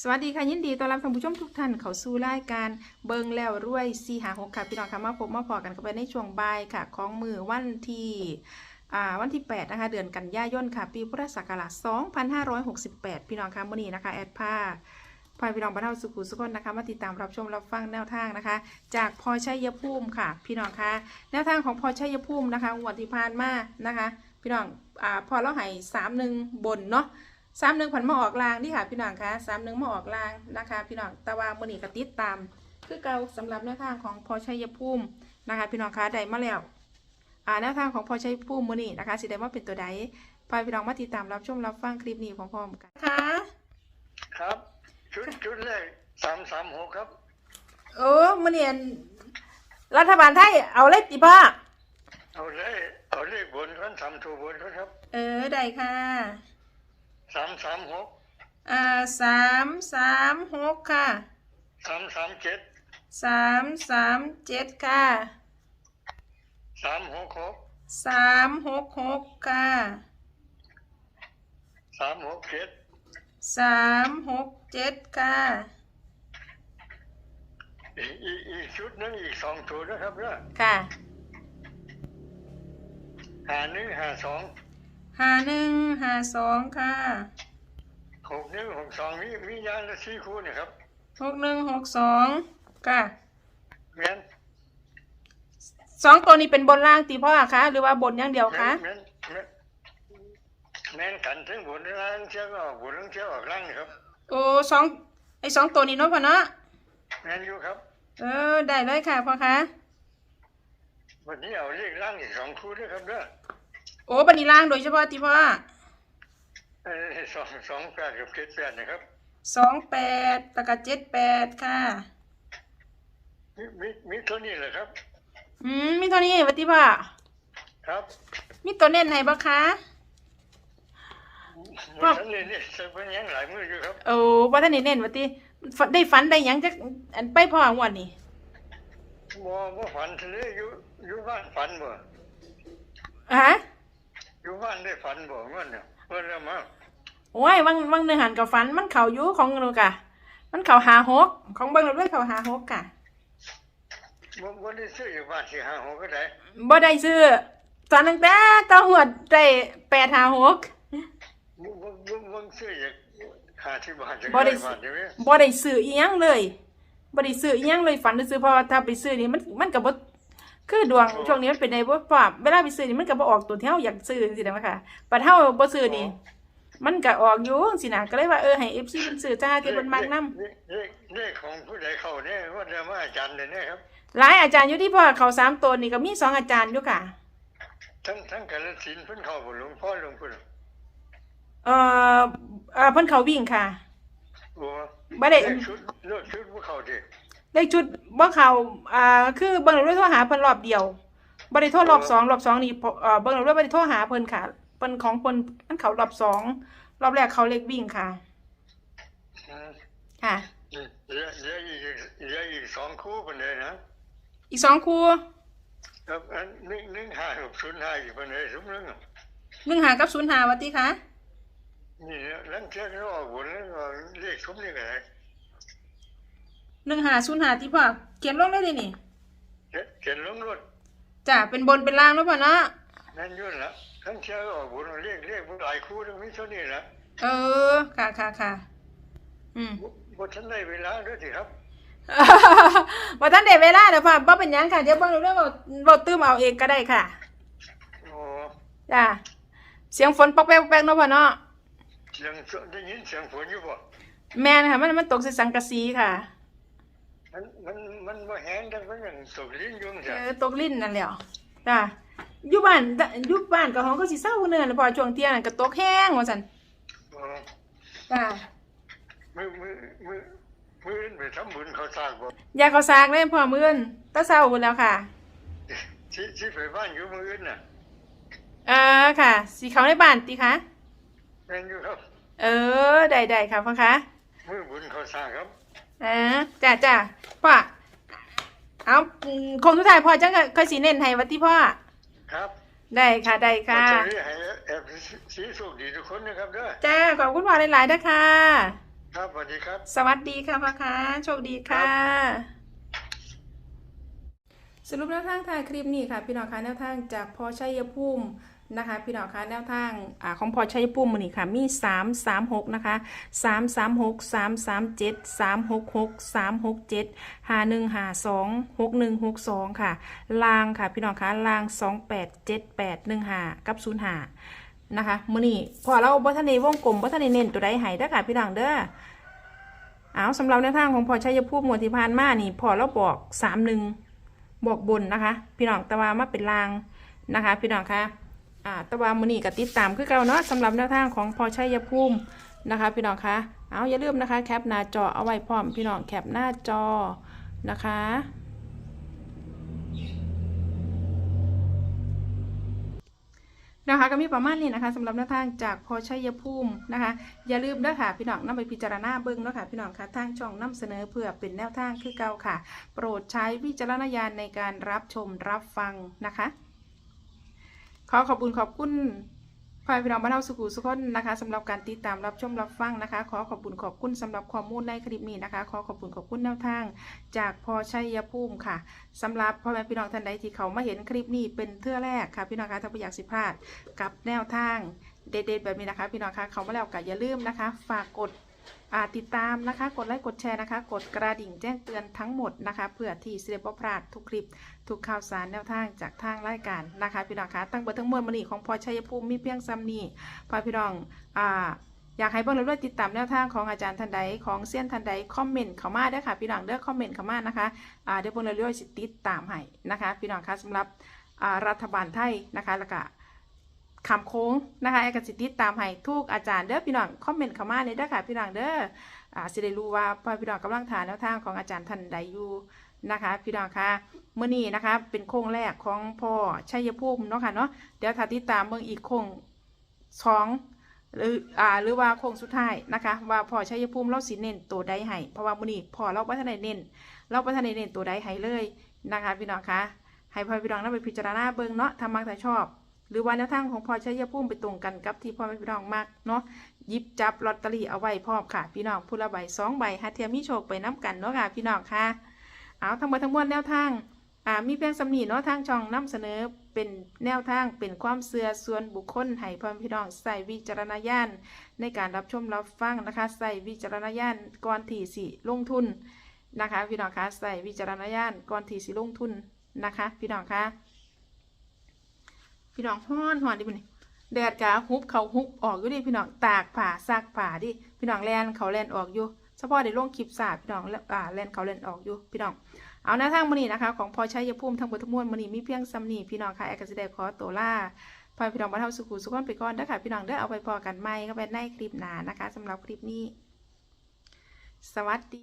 สวัสดีค่ะยินดีต้อนรับท่านผู้ชมทุกท่านเข้าสู่รายการเบิงแล้วรวยซีหาหกค่ะพี่น้องค่ะมาพบมาพอกันกันไปในช่วงบ่ายค่ะ ของมือวันที่อ่าวันที่ 8 นะคะ เดือนกันยายนค่ะ ปีพุทธศักราช 2568 พี่น้องค่ะมื้อนี้นะคะ แอดผ้าพาพี่น้องบรรเทาสุขุสุขคนนะคะ มาติดตามรับชมรับฟังแนวทางนะคะ จากพอชัยภูมิค่ะ พี่น้องค่ะแนวทางของพอชัยภูมินะคะงวดที่ผ่านมานะคะ พี่น้องอ่าพอเราให้สามหนึ่งบนเนาะ สามหนึ่งผันมาออกลางนี่ค่ะพี่น้องคะสามหนึ่งมาออกลางนะคะ พี่น้องแตะวันมือนีกติดตาม คือเก่าสำหรับแนวทางของพอชัยภูมินะคะ พี่น้องคะได้มาแล้วอ่าแนวทางของพอชัยภูมิมือนี้นะคะสิได้มาเป็นตัวใดพาพี่น้องมาติดตามรับชมรับฟังคลิปนี้พร้อมๆกันค่ะครับ ชุดชุดแรกสามสามหกครับโอ้มือนี้อันรัฐบาลไทยเอาเลขติพ่อเอาเลขเอาเลขบนกันสามตัวบนกันครับ เออได้ค่ะ สามสามหกอ่าสามสามหกค่ะสามสามเจ็ดสามสามเจ็ดค่ะสามหกหกสามหกหกค่ะสามหกเจ็ดสามหกเจ็ดค่ะอีกอีกอีกชุดหนึงอีกสองตัวนะครับเนี่ยค่ะ หาหนึ่งหาสอง ห้าหนึ่งห้าสองค่ะหกหนึ่งหกสองมีมียางละสี่คู่เนะครับหกหนึ่งหกสองค่ะแม่นสองตัวนี้เป็นบนล่างตีพ่อคะหรือว่าบนอย่างเดียวแม่คะนแม่นแม่นแม่นกันทั้งบนทั้งล่างเชื่อก็ออกบนทั้งเชื่อออกล่างนะครับโอ้สองไอสองตัวนี้เนาะพ่อเนาะแม่นอยู่ครับ เออได้เลยค่ะพ่อคะวันนี้เอาเลขล่างอีกสองคู่ด้วยครับเด้อ โอ้บันนี้ล่างโดยเฉพาะตีพ่อเออสองสองแปดกับเจ็ดแปดนะครับสองแปดตะกะเจ็ดแปดค่ะ มีมีมีเท่านี้เหรอครับ อืมมีเท่านี้วัติพ่อครับมีตัวเน้นไหนบ้างคะหมดทั้งนี้นี่เซอร์เวอร์ยังหลายมืออยู่ครับโอ้ว่าท่านนี่เน้นวัติฝันได้ฝันได้หยังจะอันไปพ่องวดนี่บ่บ่ฝันทะเลอยู่อยู่บ้านฝันบ่ฮะ อยู่บ้านได้ฝันบ่เมื่อเนี่ยเมื่อเริ่มมาโอ้ยวังวังเนื้อหันกับฟันมันเข่าอยู่ของหนูกะ มันเข่าหาหกของเบิ้งเราด้วยเข่าหาหกกะบ่บ่ได้ซื้ออยู่บ้านสิหาหกก็ได้บ่ได้ซื้อตอนตั้งแต่ตอนหวดได้แปดหาหกบ่บ่บ่บ่ซื้ออยากหาที่บ้านจะบ่ได้บ้านเดี๋ยวนี้บ่ได้ซื้ออีหยังเลยบ่ได้ซื้ออีหยังเลยฝันซื้อเพราะว่าถ้าไปซื้อนี่มันมันก็บ่ คือดวงช่วงนี้มันเป็นในบ่ปรับเวลาไปซื้อนี่มันก็บ่ออกตัวที่เฮาอยากซื้อจังซี่นะค่ะบัดเฮาบ่ซื้อนี่ มันก็ออกอยู่จังซี่นะก็เลยว่าเออให้ FC เพิ่นซื้อจ้าที่เพิ่นมักนำเลขเลขเลขของผู้ใดเข้าเนี่ยว่าเดี๋ยวมาอาจารย์เดี๋ยวนี้ครับหลายอาจารย์อยู่ที่พ่อเขาสามตัวนี่ก็มีสองอาจารย์อยู่ค่ะ ทั้งทั้งกาฬสินธุ์เพิ่นเข้าบ่หลวงพ่อหลวงพุ่นเอ่อเอ่อเพิ่นเขาวิ่งค่ะโอ้บ่ได้เลขชุดเลขชุดบ่เข้าดิ เลขชุดบ่เขาอ่าคือเบิ่งแล้วด้วยโทรหาเพิ่นรอบเดียวบ่ได้โทรรอบสองรอบสองนี่พอเอ่อเบิ่งแล้วด้วยบ่ได้โทรหาเพิ่นค่ะเพิ่นของเพิ่นมันเขารอบสองรอบแรกเขาเลขวิ่งค่ะ อืมค่ะเหลือเหลืออีกเหลืออีกสองคู่เพิ่นเลยนะอีกสองคู่ครับอันหนึ่งหนึ่งห้าหกศูนย์ห้าอีกเพิ่นเลยทุกเรื่องหนึ่งหากับศูนย์หาวัติคะนี่ลังเที่ยก็ออกบนแล้วก็เลขทุบนี่ก็ได้ หนึ่งหาศูนย์หาที่พ่อเขียนลงได้เลยนี่เขียนเขียนลงรถจ้ะเป็นบนเป็นล่างแล้วพ่อเนาะนั่นอยุ่นละลังเที่ยก็ออกบนเลขเลขบ่หลายคู่ตรงนี้เท่านี้ละเออค่ะค่ะค่ะอืมบ่บ่ทันได้เวลาด้วยสิครับว่าท่านเดเวลาเดี๋ยวพ่อบ่เป็นหยังค่ะเดี๋ยวเบิ่งเรื่องบ่ตื้มเอาเองก็ได้ค่ะโอ้จ้าเสียงฝนปอกแป๊กปอกแป๊กเนาะพ่อเนาะเสียงได้ยินเสียงฝนอยู่บ่แม่นค่ะมันมันตกใส่สังกะสีค่ะ มันมันมันบ่แห้งแต่มันยังตกลิ้นอยู่เอจ้ะอตกลิ้นนั่นแหละจ้าอยู่บ้านอยู่บ้านก็ห้องก็สิเศร้าเนินแล้วพอช่วงเที่ยงนั่นก็ตกแห้งว่าซั่นโอ้จ้ามือมือมือมืออื่นไปทำบุญเขาสร้างบ่ยาเขาซากเลยพ่อมื้อนตาเศร้าพุ่นแล้วค่ะที่ที่ไปบ้านอยู่มืออื่นน่ะเออค่ะสิเขาในบ้านติคะแม่นอยู่ครับ เออได้ได้ค่ะพ่อคะมือบุญเขาสร้างครับเออจ้าจ้าพ่อเอาอืมคงทุกทายพ่อจังก็ค่อยสิเน้นให้ว่าติพ่อครับ ได้ค่ะได้ค่ะขอให้ให้แอบสีสุขดีทุกคนนะครับเด้อจ้าขอบคุณพ่อหลายๆนะคะ ครับสวัสดีครับ สวัสดีค่ะพ่อค้าโชคดีค่ะ สรุปแนวทางถ่ายคลิปนี้ค่ะ พี่น้องคะแนวทางจากพอชัยภูมิ นะคะ พี่น้องคะแนวทางอของพอชัยภูมิมือนี้ค่ะ มี 3 3 6 นะคะ 3 3 6 3 3 7 3 6 6 3 6 7 5 1 5 2 6 1 6 2 ค่ะ ลางค่ะ พี่น้องคะลาง 2 8 7 8 1 5 กับ 0 5 นะคะมือนี้พอเราบัทนในวงกลมบัทนในเน้นตัวใดห้เด้ค่ะ พี่น้องเด้อเอาสำหรับแนวทางของพอชัยภูมิหมวดที่ผ่านมานี่พอเราบอกสามหนึ่งบอกบนนะคะ พี่น้องตะวามาเป็นลางนะคะ พี่น้องคะ อ่าตะวามือนี่กับติดตามคือเก่าเนาะสำหรับแนวทางของพอชัยภูมินะคะ พี่น้องคะเอาอย่าลืมนะคะแคปหน้าจอเอาไว้พร้อมพี่น้องแคปหน้าจอนะคะนะคะก็มีประมาณนี้นะคะสำหรับแนวทางจากพอชัยภูมินะคะ อย่าลืมเด้อค่ะพี่น้องนำไปพิจารณาเบิ่งเนะค่ะพี่น้องค่ะทางช่องนำเสนอเพื่อเป็นแนวทางคือเก่าค่ะ โปรดใช้วิจารณญาณในการรับชมรับฟังนะคะ ขอขอบคุณขอบคุณพ่อพี่น้องบ้านเฮาสุขุสุขคนนะคะสำหรับการติดตามรับชมรับฟังนะคะ ขอขอบคุณขอบคุณสำหรับข้อมูลในคลิปนี้นะคะ ขอขอบคุณขอบคุณแนวทาง จากพอชัยภูมิค่ะสำหรับพ่อแม่พี่น้องท่านใดที่เขามาเห็นคลิปนี้เป็นเทื่อแรกค่ะพี่น้องคะถ้าไม่อยากสิพลาดกับแนวทางเด็ดๆแบบนี้นะคะ พี่น้องคะเขามาแล้วก็อย่าลืมนะคะ ฝากกด ติดตามนะคะ กดไลค์ กดแชร์นะคะ กดกระดิ่งแจ้งเตือนทั้งหมดนะคะ เพื่อที่จะได้บ่พลาดทุกคลิป ทุกข่าวสารแนวทางจากทางรายการนะคะ พี่น้องคะตั้งเบอร์ทั้งมวลมันนี่ของพอชัยภูมิมีเพียงซ้ำนี้พอพี่น้องอ่าอยากให้เบิ่งเรื่อยติดตามแนวทางของอาจารย์ท่านใดของเซียนท่านใดคอมเมนต์เข้ามาเด้ค่ะ พี่น้องเด้อคอมเมนต์เข้ามานะคะเดี๋ยวเบิ่งเรื่อยๆติดตามให้นะคะ พี่น้องคะสำหรับรัฐบาลไทยนะคะแล้วก็ คำโค้งนะคะแอร์กสิติตามให้ทุกอาจารย์เด้อพี่น้องคอมเมนต์เข้ามาในเด้อค่ะพี่น้องเด้ออ่าสิได้รู้ว่าพ่อพี่น้องกำลังทานแนวทางของอาจารย์ท่านใดอยู่นะคะ พี่น้องคะเมื่อนี้นะคะ เป็นโค้งแรกของพ่อชัยภูมิเนาะค่ะเนาะเดี๋ยวถ้าติดตามเบิ่งอีกโค้งสองหรืออ่าหรือว่าโค้งสุดท้ายนะคะ ว่าพ่อชัยภูมิเราสิเน้นตัวใดให้เพราะว่ามื่อนี้พ่อเราบ่ทันได้เน้นเราบ่ทันได้เน้นตัวใดให้เลยนะคะ พี่น้องคะให้พ่อพี่น้องนำไปพิจารณาเบิ่งเนาะถ้ามักถ้าชอบ หรือว่าแนวทางของพอชัยภูมิไปตรงกันกับที่พ่อแม่พี่น้องมักเนาะยิบจับลอตเตอรี่เอาไว้พร้อมค่ะพี่น้องผู้ละใบสองใบหาเทียมมีโชคไปน้ำกันเนาะค่ะพี่น้องค่ะเอาทั้งหมดทั้งมวลแนวทางอ่ามีเพียงสำนีเนาะทางช่องนำเสนอเป็นแนวทางเป็นความเสื่อส่วนบุคคลให้พ่อแม่พี่น้องใส่วิจารณญาณในการรับชมรับฟังนะคะใส่วิจารณญาณก่อนที่สิลงทุนนะคะพี่น้องคะใส่วิจารณญาณก่อนที่สิลงทุนนะคะ พี่น้องคะ พี่น้องฮ้อนฮ้อนดิพี่นี่แดดกะฮุบเขาฮุบออกอยู่ดิพี่น้องตากผ่าซักผ่าดิพี่น้องแลนเขาแลนออกอยู่เฉพาะในลงคลิปสาพี่น้องแล้วอ่าแลนเขาแลนออกอยู่พี่น้องเอาแนวทางมื้อนี้นะคะ ของพอใชัยภูมิทั้งหมดทั้งมวลมื้อนี้มีเพียงซ้ำนีพี่น้องค่ะแอกสิได้ขอตัวล่าพาพี่น้องมาเท่าสุขุสุขอนไปก่อนเด้อค่ะพี่น้องเด้อเอาไปพอกันใหมก็ไปในคลิปหนานะคะสำหรับคลิปนี้ สวัสดี